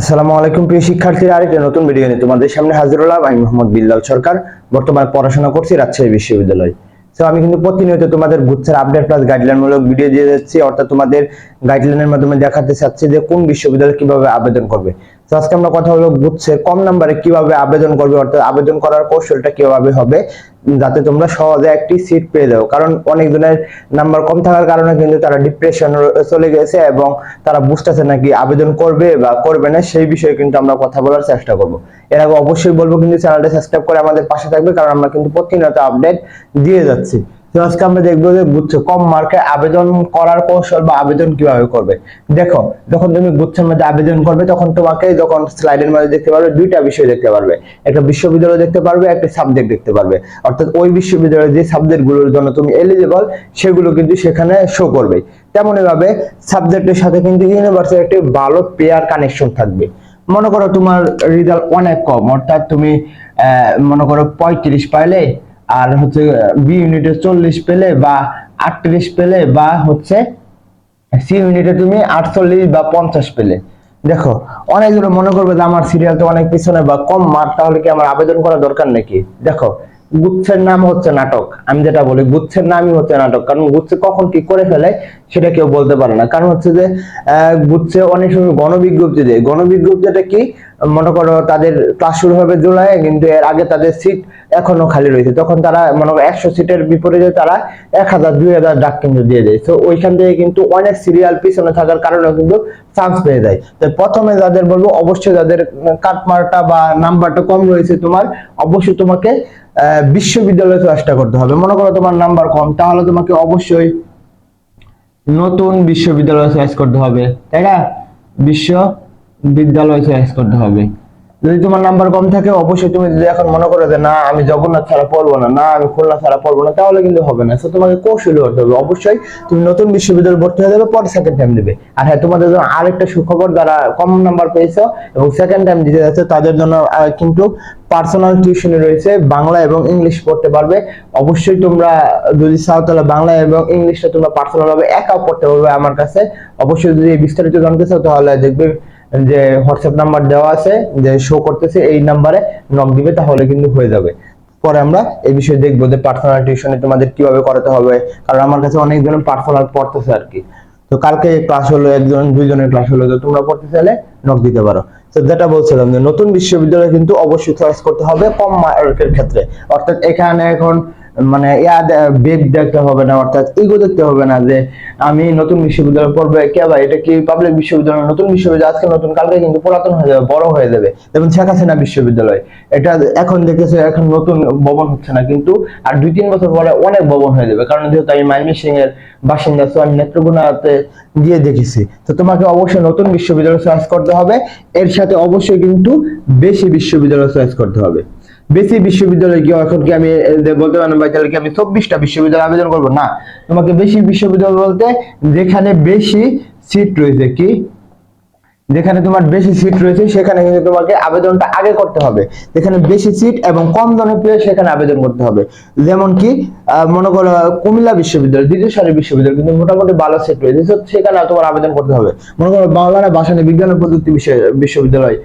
আসসালামু আলাইকুম, প্রিয় শিক্ষার্থীরা। আরেকটা নতুন ভিডিও নিয়ে তোমাদের সামনে হাজির হলাম। আমি মোহাম্মদ বিল্লাল সরকার। বর্তমানে পড়াশোনা করছি রাজশাহী বিশ্ববিদ্যালয়। তো আমি কিন্তু প্রতিনিয়ত তোমাদের গুচ্ছের আপডেট প্লাস গাইডলাইনমূলক ভিডিও দিয়ে যাচ্ছি। অর্থাৎ তোমাদের গাইডলাইনের মাধ্যমে দেখাতে চাচ্ছি যে কোন বিশ্ববিদ্যালয়ে কীভাবে আবেদন করবে। তো আজকে আমরা কথা হলো গুচ্ছের কম নাম্বারে কীভাবে আবেদন করবে, অর্থাৎ আবেদন করার কৌশলটা কীভাবে হবে, যাতে তোমরা সহজে একটি সিট পেয়ে যাও। কারণ অনেক জনের নাম্বার কম থাকার কারণে কিন্তু তারা ডিপ্রেশন চলে গেছে এবং তারা বুঝতেছে নাকি আবেদন করবে বা করবে না, সেই বিষয়ে কিন্তু আমরা কথা বলার চেষ্টা করব। এর আগে অবশ্যই বলব, কিন্তু চ্যানেলটা সাবস্ক্রাইব করে আমাদের পাশে থাকবে, কারণ আমরা কিন্তু প্রতিনিয়ত আপডেট দিয়ে যাচ্ছি। আজকে আমরা দেখব যে গুচ্ছ কম মার্কে আবেদন করার কৌশল বা আবেদন কীভাবে করবে। দেখো, যখন তুমি গুচ্ছের মধ্যে আবেদন করবে, তখন তোমাকে যখন স্লাইডের মধ্যে দেখতে পারবে, দুইটা বিষয় দেখতে পারবে। একটা বিশ্ববিদ্যালয় দেখতে পারবে, একটা সাবজেক্ট দেখতে পারবে। অর্থাৎ ওই বিশ্ববিদ্যালয়ের যে সাবজেক্টগুলোর জন্য তুমি এলিজিবল সেগুলো কিন্তু সেখানে শো করবে। তেমনই ভাবে সাবজেক্টের সাথে কিন্তু ইউনিভার্সিটির একটি ভালো পেয়ার কানেকশন থাকবে। মনে করো তোমার রেজাল্ট অনেক কম, অর্থাৎ তুমি মনে করো পঁয়ত্রিশ পাইলে আর হচ্ছে বি ইউনিটে চল্লিশ পেলে বা আটত্রিশ পেলে বা হচ্ছে সি ইউনিটে তুমি আটচল্লিশ বা পঞ্চাশ পেলে। দেখো, অনেকজন মনে করবে যে আমার সিরিয়াল তো অনেক পিছনে বা কম মার্ক তাহলে কি আমার আবেদন করা দরকার নাকি? দেখো গুচ্ছের নাম হচ্ছে নাটক। আমি যেটা বলি, গুচ্ছের নামই হচ্ছে নাটক। কারণ গুচ্ছে কখন কি করে ফেলে, সেটা কেউ বলতে পারে না। কারণ হচ্ছে যে গুচ্ছে অনেক সময় গণবিজ্ঞপ্তি দেয়। গণবিজ্ঞপ্তিটা কি, মনে করো তাদের ক্লাস শুরু হবে জুলাই, কিন্তু এর আগে তাদের সিট এখনও খালি রয়েছে। তখন তারা মনে করো একশো সিটের বিপরীতে তারা এক হাজার, দুই হাজার ডাক কিন্তু দিয়ে দেয়। তো ওইখান থেকে কিন্তু অনেক সিরিয়াল পিছনে থাকার কারণে কিন্তু চান্স পেয়ে যায়। তো প্রথমে যাদের বলব, অবশ্যই যাদের কাটমারটা বা নাম্বারটা কম রয়েছে তোমার, অবশ্যই তোমাকে বিশ্ববিদ্যালয়ে চেষ্টা করতে হবে। মনে করো তোমার নাম্বার কম, তাহলে তোমাকে অবশ্যই নতুন বিশ্ববিদ্যালয়ে চয়েস করতে হবে। তাই না? বিশ্ববিদ্যালয় চয়েস করতে হবে। যদি তোমার নাম্বার কম থাকে, অবশ্যই তুমি যদি এখন মনে করো যে, না, আমি জগন্নাথ ছাড়া পড়ব না না, আমি খুলনা ছাড়া পড়ব না, তাহলে কিন্তু হবে না। তোমাকে কৌশলী হতে হবে। অবশ্যই তুমি নতুন বিশ্ববিদ্যালয়ে ভর্তি হয়ে যাবে, পরে সেকেন্ড টাইম দিবে। আর হ্যাঁ তোমাদের জন্য আরেকটা সুখবর, যারা কম নাম্বার পেয়েছ এবং সেকেন্ড টাইম দিতে যাচ্ছে, তাদের জন্য কিন্তু পার্সোনাল টিউশন রয়েছে, বাংলা এবং ইংলিশ পড়তে পারবে। অবশ্যই তোমরা যদি চাও, তাহলে বাংলা এবং ইংলিশটা তোমরা পার্সোনাল ভাবে একা পড়তে পারবে আমার কাছে। অবশ্যই যদি বিস্তারিত জানতে চাও, তাহলে দেখবে যে হোয়াটসঅ্যাপ নাম্বার দেওয়া আছে, যে শো করতেছে, এই নাম্বারে নক দিবে, তাহলে কিন্তু হয়ে যাবে। পরে আমরা এই বিষয়ে দেখব যে পার্সোনাল টিউশনে তোমাদের কীভাবে করাতে হবে, কারণ আমার কাছে অনেকজন পার্সোনাল পড়তেছে আর কি। তো কালকে ক্লাস হলো একজন, দুইজনের ক্লাস হলো, তো তোমরা পড়তে চাইলে নক দিতে পারো। তো যেটা বলছিলাম যে নতুন বিশ্ববিদ্যালয় কিন্তু অবশ্যই চয়েস করতে হবে কম মার্কের ক্ষেত্রে। অর্থাৎ এখানে এখন মানে ইয়া বেগ দেখতে হবে না, অর্থাৎ ইগো দেখতে হবে না যে, আমি নতুন বিশ্ববিদ্যালয়ে পড়বে কে ভাই এটা কি পাবলিক বিশ্ববিদ্যালয়, নতুন বিশ্ববিদ্যালয়, আজকে নতুন, কালকে কিন্তু পুরাতন হয়ে যাবে, বড় হয়ে যাবে। যেমন শেখ হাসিনা বিশ্ববিদ্যালয়, এটা এখন দেখেছে, এখন নতুন ভবন হচ্ছে না, কিন্তু আর দুই তিন বছর পরে অনেক ভবন হয়ে যাবে, কারণ যেহেতু আমি ময়মনসিং এর বাসিন্দা তো আমি নেত্রকোনাতে গিয়ে দেখেছি। তো তোমাকে অবশ্যই নতুন বিশ্ববিদ্যালয় চয়েস করতে হবে, এর সাথে অবশ্যই কিন্তু বেশি বিশ্ববিদ্যালয় চয়েস করতে হবে। বেশি বিশ্ববিদ্যালয় কি এখন কি আমি বলতে পারেন ভাই, তাহলে কি আমি চব্বিশটা বিশ্ববিদ্যালয় আবেদন করব? না। তোমাকে বেশি বিশ্ববিদ্যালয় বলতে যেখানে বেশি সিট রয়েছে কি? যেখানে তোমার বেশি সিট রয়েছে, সেখানে কিন্তু তোমাকে আবেদনটা আগে করতে হবে। যেখানে বেশি সিট এবং কম দামে পেয়ে সেখানে আবেদন করতে হবে। যেমন কি মনে করো, কুমিল্লা বিশ্ববিদ্যালয়, দ্বিতীয় সারি বিশ্ববিদ্যালয় কিন্তু মোটামুটি ভালো সিট রয়েছে। তো সেখানে তোমার আবেদন করতে হবে। মনে করো বাংলা ভাষানী বিজ্ঞান প্রযুক্তি বিশ্ববিদ্যালয়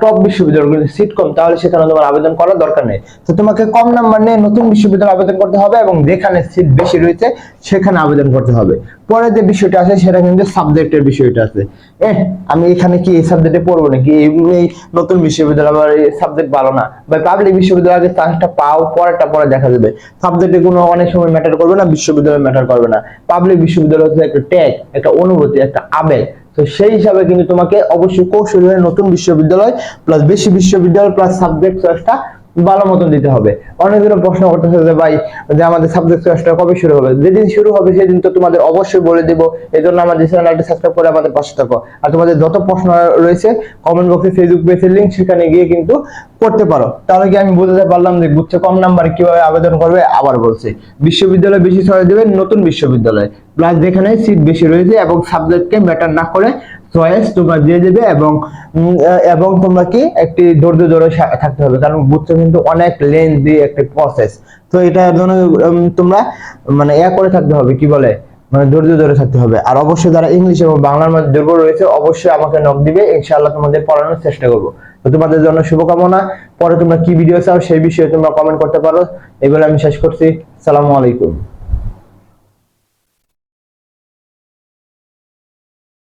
টপ বিশ্ববিদ্যালয় কিন্তু সিট কম, তাহলে সেখানে তোমার আবেদন করার দরকার নেই। তো তোমাকে কম নাম্বার নিয়ে নতুন বিশ্ববিদ্যালয়ে আবেদন করতে হবে এবং যেখানে সিট বেশি রয়েছে, সেখানে আবেদন করতে হবে। পরে যে বিষয়টা আছে, সেটা কিন্তু সাবজেক্টের বিষয়টা আছে। এ আমি এখানে কি এই সাবজেক্টে পড়ব নাকি? এই- নতুন বিশ্ববিদ্যালয় আমার এই সাবজেক্ট ভালো না। বা পাবলিক বিশ্ববিদ্যালয় চান্সটা পাও, পরেরটা পরে দেখা যাবে। সাবজেক্টে কোনো অনেক সময় ম্যাটার করবে না, বিশ্ববিদ্যালয় ম্যাটার করবে না। পাবলিক বিশ্ববিদ্যালয় হচ্ছে একটা ট্যাগ একটা অনুভূতি, একটা আবেগ। তো সেই হিসাবে কিন্তু তোমাকে অবশ্যই কৌশল নতুন বিশ্ববিদ্যালয় প্লাস বেশি বিশ্ববিদ্যালয় প্লাস সাবজেক্ট চয়েসটা ভালো মতন দিতে হবে। অনেকজন প্রশ্ন করতেছে যে, ভাই, যে আমাদের সাবজেক্ট চয়েসটা কবে শুরু হবে? যেদিন শুরু হবে, সেদিন তো তোমাদের অবশ্যই বলে দিব এই জন্য আমাদের চ্যানেলটি সাবস্ক্রাইব করে আমাদের পাশে থাকো। আর তোমাদের যত প্রশ্ন রয়েছে কমেন্ট বক্সে ফেসবুক পেজের লিঙ্ক সেখানে গিয়ে কিন্তু করতে পারো। তাহলে কি আমি বুঝতে পারলাম যে, গুচ্ছ কম নাম্বারে কীভাবে আবেদন করবে? আবার বলছি, বিশ্ববিদ্যালয় বেশি ছড়ে দেবে নতুন বিশ্ববিদ্যালয়। প্লাস যেখানে সিট বেশি রয়েছে এবং সাবজেক্টকে ম্যাটার না করে চয়েস তোমরা দিয়ে দেবে এবং এবং তোমরা কি একটি ধৈর্য ধরে থাকতে হবে। কারণ বুঝতে কিন্তু অনেক লেন্থি একটি প্রসেস তো এটার জন্য তোমরা মানে ইয়া করে থাকতে হবে, কি বলে? মানে ধৈর্য ধরে থাকতে হবে। আর অবশ্যই যারা ইংলিশ এবং বাংলার মধ্যে দুর্বল রয়েছে, অবশ্যই আমাকে নক দিবে। ইনশাআল্লাহ তোমাদের পড়ানোর চেষ্টা করব। তো তোমাদের জন্য শুভকামনা। পরে তোমরা কি ভিডিও চাও সেই বিষয়ে তোমরা কমেন্ট করতে পারো। এগুলো আমি শেষ করছি। সালামু আলাইকুম।